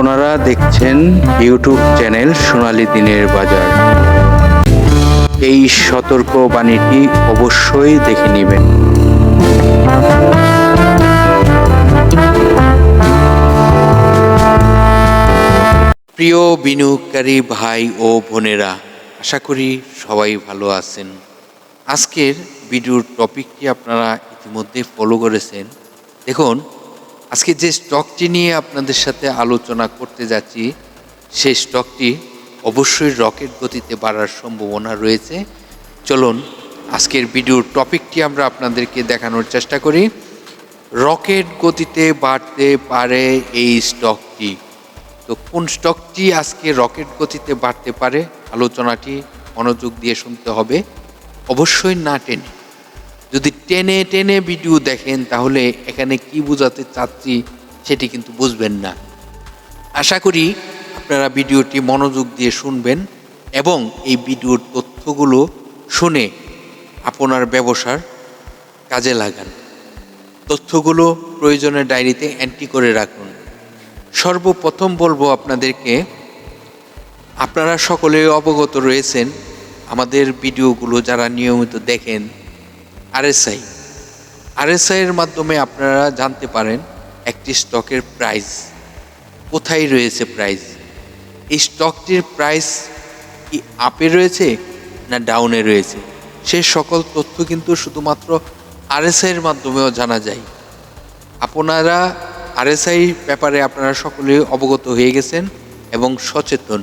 আপনারা দেখছেন YouTube channel সোনালি দিনের বাজার। এই সতর্ক বাণীটি অবশ্যই দেখে নেবেন। প্রিয় বিনিয়োগকারী ভাই ও বোনেরা, আশা করি সবাই ভালো আছেন। আজকের ভিডিওর টপিকটি আপনারা ইতিমধ্যে ফলো করেছেন। দেখুন আজকে যে স্টকটি নিয়ে আপনাদের সাথে আলোচনা করতে যাচ্ছি, সেই স্টকটি অবশ্যই রকেট গতিতে বাড়ার সম্ভাবনা রয়েছে। চলুন, আজকের ভিডিওর টপিকটি আমরা আপনাদেরকে দেখানোর চেষ্টা করি। রকেট গতিতে বাড়তে পারে এই স্টকটি তো কোন স্টকটি আজকে রকেট গতিতে বাড়তে পারে? আলোচনাটি মনোযোগ দিয়ে শুনতে হবে। অবশ্যই না টেনে। টেনে টেনে ভিডিও দেখেন, তাহলে এখানে কি বোঝাতে চাচ্ছি সেটি কিন্তু বুঝবেন না। আশা করি আপনারা ভিডিওটি মনোযোগ দিয়ে শুনবেন এবং এই ভিডিওর তথ্যগুলো শুনে আপনার ব্যবসার কাজে লাগান। তথ্যগুলো প্রয়োজনের ডায়েরিতে এন্ট্রি করে রাখুন। সর্বপ্রথম বলব আপনাদেরকে, আপনারা সকলে অবগত রয়েছেন, আমাদের ভিডিওগুলো যারা নিয়মিত দেখেন আরএসআই। আরএসআই এর মাধ্যমে আপনারা জানতে পারেন একটি স্টকের প্রাইস। কোথায় রয়েছে প্রাইস? এই স্টকটির প্রাইস কি আপে রয়েছে না ডাউনে রয়েছে? সে সকল তথ্য কিন্তু শুধুমাত্র আরএসআই এর মাধ্যমেও জানা যায়। আপনারা আরএসআই ব্যাপারে আপনারা সকলে অবগত হয়ে গেছেন এবং সচেতন।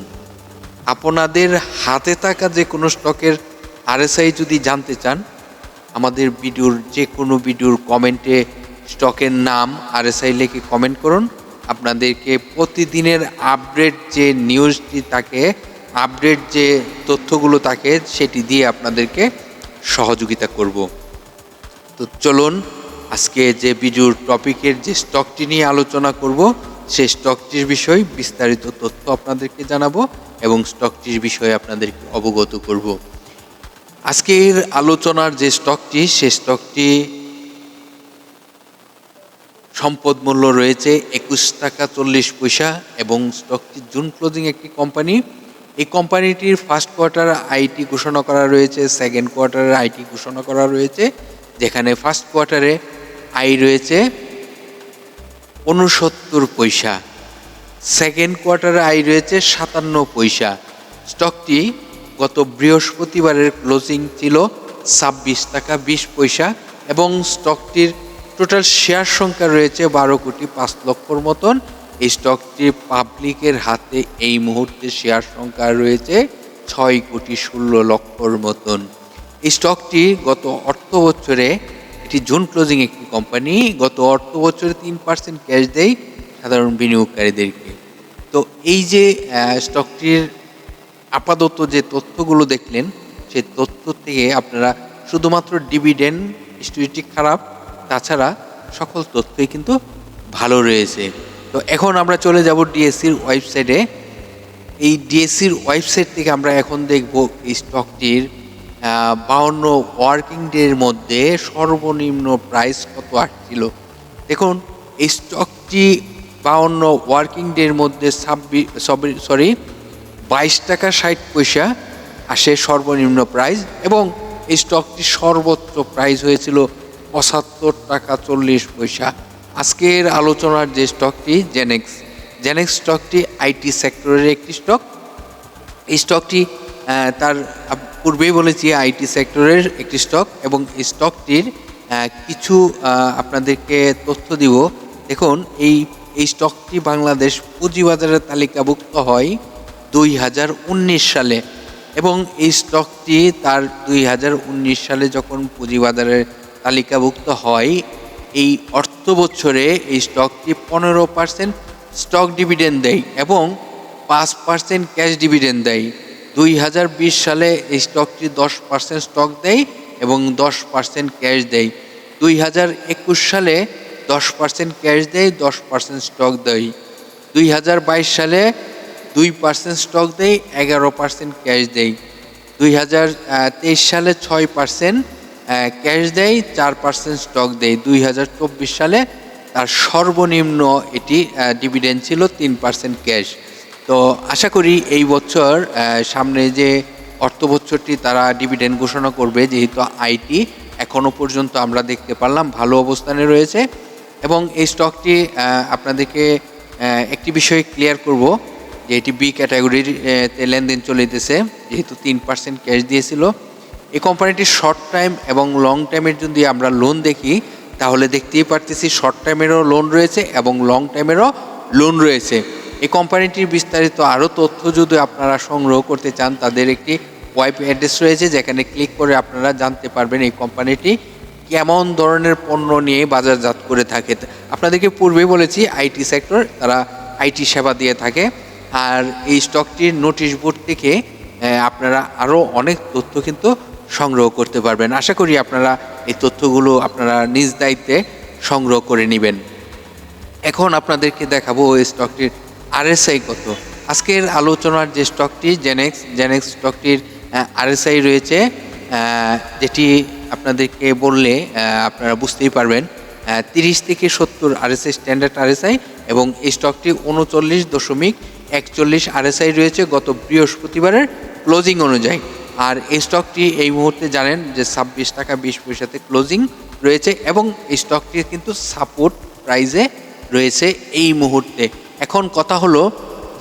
আপনাদের হাতে থাকা যে কোনো স্টকের আরএসআই যদি জানতে চান আমাদের ভিডিওর যে কোনো ভিডিওর কমেন্টে স্টকের নাম আরএসআই লিখে কমেন্ট করুন। আপনাদেরকে প্রতিদিনের আপডেট যে নিউজটি থাকে আপডেট যে তথ্যগুলো থাকে, সেটি দিয়ে আপনাদেরকে সহযোগিতা করব। তো চলুন, আজকে যে ভিডিওর টপিকের যে স্টকটি নিয়ে আলোচনা করব, সেই স্টকটির বিষয়ে বিস্তারিত তথ্য আপনাদেরকে জানাব এবং স্টকটির বিষয়ে আপনাদেরকে অবগত করব। আজকের আলোচনার যে স্টকটি সে স্টকটি সম্পদ মূল্য রয়েছে একুশ টাকা চল্লিশ পয়সা এবং স্টকটি জুন ক্লোজিং একটি কোম্পানি। এই কোম্পানিটির ফার্স্ট কোয়ার্টার আইটি ঘোষণা করা রয়েছে, সেকেন্ড কোয়ার্টারের আইটি ঘোষণা করা রয়েছে, যেখানে ফার্স্ট কোয়ার্টারে আই রয়েছে উনসত্তর পয়সা, সেকেন্ড কোয়ার্টারে আই রয়েছে সাতান্ন পয়সা। স্টকটি গত বৃহস্পতিবারের ক্লোজিং ছিল ছাব্বিশ টাকা বিশ পয়সা এবং স্টকটির টোটাল শেয়ার সংখ্যা রয়েছে বারো কোটি পাঁচ লক্ষর মতন। এই স্টকটি পাবলিকের হাতে এই মুহূর্তে শেয়ার সংখ্যা রয়েছে ছয় কোটি ষোলো লক্ষর মতন। এই স্টকটি গত অর্থ বছরে, এটি জুন ক্লোজিং একটি কোম্পানি, গত অর্থ বছরে তিন পার্সেন্ট ক্যাশ দেয় সাধারণ বিনিয়োগকারীদেরকে। তো এই যে স্টকটির আপাতত যে তথ্যগুলো দেখলেন, সেই তথ্য থেকে আপনারা শুধুমাত্র ডিভিডেন্ড হিস্ট্রিটি খারাপ, তাছাড়া সকল তথ্যই কিন্তু ভালো রয়েছে। তো এখন আমরা চলে যাব ডিএসসির ওয়েবসাইটে এই ডিএসসির ওয়েবসাইট থেকে আমরা এখন দেখব এই স্টকটির বাউন্ন ওয়ার্কিং ডের মধ্যে সর্বনিম্ন প্রাইস কত আসছিল। দেখুন, এই স্টকটি বাউন্ন ওয়ার্কিং ডের মধ্যে ছাব্বিশ সরি বাইশ টাকা ষাট পয়সা আসে সর্বনিম্ন প্রাইস। এবং এই স্টকটির সর্বোচ্চ প্রাইস হয়েছিল পঁচাত্তর টাকা চল্লিশ পয়সা। আজকের আলোচনার যে স্টকটি জেনেক্স জেনেক্স স্টকটি আইটি সেক্টরের একটি স্টক এই স্টকটি তার পূর্বেই বলেছি আইটি সেক্টরের একটি স্টক এবং এই স্টকটির কিছু আপনাদেরকে তথ্য দিব। দেখুন, এই এই স্টকটি বাংলাদেশ পুঁজিবাজারের তালিকাভুক্ত হয় দুই হাজার উনিশ সালে। এবং এই স্টকটি তার দুই হাজার উনিশ সালে যখন পুঁজিবাজারের তালিকাভুক্ত হয়, এই অর্থ বছরে এই স্টকটি পনেরো পার্সেন্ট স্টক ডিভিডেন্ড দেয় এবং পাঁচ পার্সেন্ট ক্যাশ ডিভিডেন্ড দেয়। দুই হাজার বিশ সালে এই স্টকটি দশ পার্সেন্ট স্টক দেয় এবং দশ পার্সেন্ট ক্যাশ দেয়। দুই হাজার একুশ সালে দশ পার্সেন্ট ক্যাশ দেয়, দশ পার্সেন্ট স্টক দেয়। দুই হাজার বাইশ সালে দুই পার্সেন্ট স্টক দেয় এগারো পার্সেন্ট ক্যাশ দেয় দুই হাজার তেইশ সালে ছয় পার্সেন্ট ক্যাশ দেয় চার পার্সেন্ট স্টক দেয় দুই হাজার চব্বিশ সালে তার সর্বনিম্ন এটি ডিভিডেন্ড ছিল তিন পার্সেন্ট ক্যাশ তো আশা করি এই বছর সামনে যে অর্থ বছরটি তারা ডিভিডেন্ড ঘোষণা করবে, যেহেতু আইটি এখনও পর্যন্ত আমরা দেখতে পারলাম, ভালো অবস্থানে রয়েছে। এবং এই স্টকটি আপনাদেরকে একটি বিষয়ে ক্লিয়ার করব। এটি বি ক্যাটাগরির লেনদেন চলিতেছে, যেহেতু তিন পার্সেন্ট ক্যাশ দিয়েছিল। এই কোম্পানিটির শর্ট টাইম এবং লং টাইমের যদি আমরা লোন দেখি, তাহলে দেখতেই পারতেছি শর্ট টাইমেরও লোন রয়েছে এবং লং টাইমেরও লোন রয়েছে। এই কোম্পানিটির বিস্তারিত আরও তথ্য যদি আপনারা সংগ্রহ করতে চান, তাদের একটি ওয়েব অ্যাড্রেস রয়েছে, যেখানে ক্লিক করে আপনারা জানতে পারবেন এই কোম্পানিটি কেমন ধরনের পণ্য নিয়ে বাজারজাত করে থাকে। আপনাদেরকে পূর্বেই বলেছি আইটি সেক্টর তারা আইটি সেবা দিয়ে থাকে। আর এই স্টকটির নোটিশ বোর্ড থেকে আপনারা আরও অনেক তথ্য কিন্তু সংগ্রহ করতে পারবেন। আশা করি আপনারা এই তথ্যগুলো আপনারা নিজ দায়িত্বে সংগ্রহ করে নেবেন। এখন আপনাদেরকে দেখাবো ওই স্টকটির আরএসআই কত। আজকের আলোচনার যে স্টকটি জেনেক্স জেনেক্স স্টকটির আরএসআই রয়েছে যেটি আপনাদেরকে বললে আপনারা বুঝতেই পারবেন তিরিশ থেকে সত্তর আরএসআই স্ট্যান্ডার্ড আরএসআই এবং এই স্টকটি উনচল্লিশ দশমিক একচল্লিশ আরএসআই রয়েছে গত বৃহস্পতিবারের ক্লোজিং অনুযায়ী। আর এই স্টকটি এই মুহূর্তে জানেন যে ছাব্বিশ টাকা বিশ পয়সাতে ক্লোজিং রয়েছে এবং এই স্টকটি কিন্তু সাপোর্ট প্রাইজে রয়েছে এই মুহূর্তে। এখন কথা হলো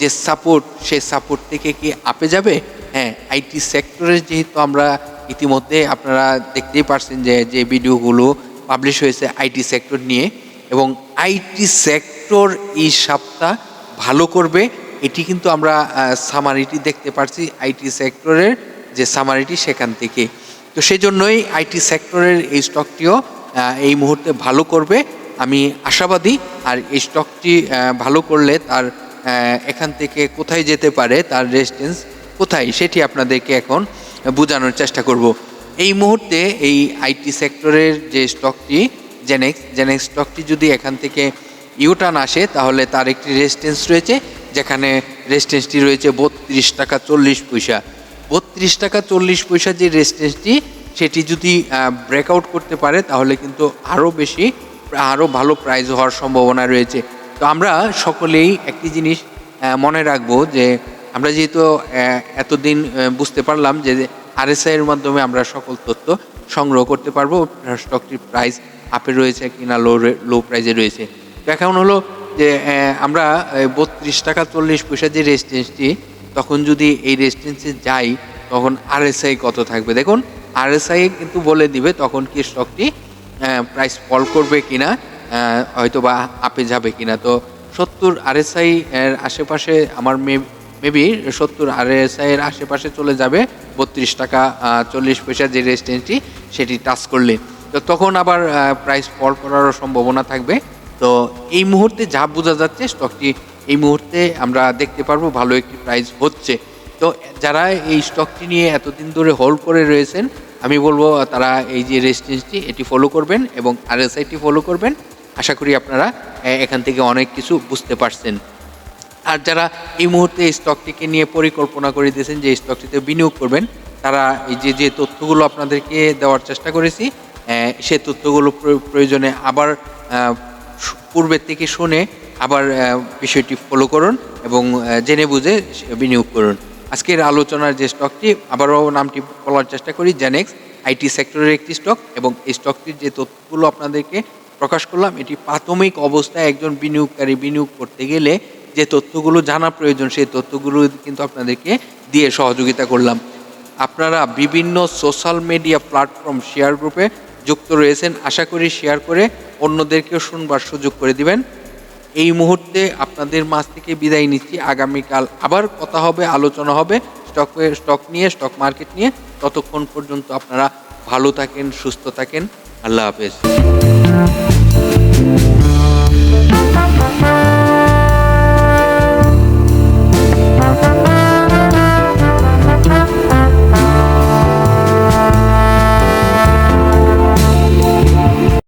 যে সাপোর্ট, সে সাপোর্ট থেকে কি আপে যাবে? হ্যাঁ আইটি সেক্টরের যেহেতু আমরা ইতিমধ্যে আপনারা দেখতেই পারছেন যে যে ভিডিওগুলো পাবলিশ হয়েছে আইটি সেক্টর নিয়ে এবং আইটি সেক্টর এই সপ্তাহ ভালো করবে এটি কিন্তু আমরা সামারিটি দেখতে পারছি আইটি সেক্টরের যে সামারিটি সেখান থেকে। তো সেই জন্যই আইটি সেক্টরের এই স্টকটিও এই মুহূর্তে ভালো করবে। আমি আশাবাদী, আর এই স্টকটি ভালো করলে তার এখান থেকে কোথায় যেতে পারে, তার রেজিস্ট্যান্স কোথায়, সেটি আপনাদেরকে এখন বোঝানোর চেষ্টা করব। এই মুহূর্তে এই আইটি সেক্টরের যে স্টকটি জেনেক্স জেনেক্স স্টকটি যদি এখান থেকে ইউটার্ন আসে, তাহলে তার একটি রেজিস্ট্যান্স রয়েছে, যেখানে রেজিস্ট্যান্সটি রয়েছে বত্রিশ টাকা চল্লিশ পয়সা। বত্রিশ টাকা চল্লিশ পয়সা যে রেজিস্ট্যান্সটি সেটি যদি ব্রেকআউট করতে পারে, তাহলে কিন্তু আরও বেশি আরও ভালো প্রাইজ হওয়ার সম্ভাবনা রয়েছে। তো আমরা সকলেই একটি জিনিস মনে রাখব যে, আমরা যেহেতু এতদিন বুঝতে পারলাম যে আরএসআই এর মাধ্যমে আমরা সকল তথ্য সংগ্রহ করতে পারব। স্টকটির প্রাইস আপে রয়েছে কিনা লো লো প্রাইজে রয়েছে। এখন হলো যে আমরা বত্রিশ টাকা চল্লিশ পয়সা যে রেজিস্ট্যান্সটি তখন যদি এই রেজিস্ট্যান্সে যাই, তখন আরএসআই কত থাকবে? দেখুন, আরএসআই কিন্তু বলে দিবে তখন কি স্টকটি প্রাইস ফল করবে কিনা হয়তো বা আপে যাবে কিনা। তো সত্তর আরএসআই এর আশেপাশে আমার মে মেবি সত্তর আরএসআই এর আশেপাশে চলে যাবে, বত্রিশ টাকা চল্লিশ পয়সা যে রেজিস্ট্যান্সটি সেটি টাচ করলে। তো তখন আবার প্রাইস ফল করারও সম্ভাবনা থাকবে। তো এই মুহূর্তে যা বোঝা যাচ্ছে স্টকটি এই মুহূর্তে আমরা দেখতে পারব ভালো একটি প্রাইস হচ্ছে। তো যারা এই স্টকটি নিয়ে এতদিন ধরে হোল্ড করে রয়েছেন, আমি বলব তারা এই যে রেজিস্ট্যান্সটি এটি ফলো করবেন এবং আরএসআইটি ফলো করবেন। আশা করি আপনারা এখান থেকে অনেক কিছু বুঝতে পারছেন। আর যারা এই মুহূর্তে এই স্টকটিকে নিয়ে পরিকল্পনা করে দিয়েছেন যে স্টকটিতে বিনিয়োগ করবেন, তারা এই যে যে তথ্যগুলো আপনাদেরকে দেওয়ার চেষ্টা করেছি সে তথ্যগুলো প্র- প্রয়োজনে আবার পূর্বের থেকে শুনে আবার বিষয়টি ফলো করুন এবং জেনে বুঝে বিনিয়োগ করুন। আজকের আলোচনার যে স্টকটি আবারও নামটি বলার চেষ্টা করি জেনেক্স আইটি সেক্টরের একটি স্টক এবং এই স্টকটির যে তথ্যগুলো আপনাদেরকে প্রকাশ করলাম, এটি প্রাথমিক অবস্থায় একজন বিনিয়োগকারী বিনিয়োগ করতে গেলে যে তথ্যগুলো জানা প্রয়োজন, সেই তথ্যগুলো কিন্তু আপনাদেরকে দিয়ে সহযোগিতা করলাম। আপনারা বিভিন্ন সোশ্যাল মিডিয়া প্ল্যাটফর্ম শেয়ার গ্রুপে যুক্ত রয়েছেন, আশা করি শেয়ার করে অন্যদেরকেও শুনবার সুযোগ করে দিবেন। এই মুহূর্তে আপনাদের মাছ থেকে বিদায় নিচ্ছি। আগামীকাল আবার কথা হবে, আলোচনা হবে স্টক স্টক নিয়ে স্টক মার্কেট নিয়ে। ততক্ষণ পর্যন্ত আপনারা ভালো থাকেন, সুস্থ থাকেন। আল্লাহ হাফেজ।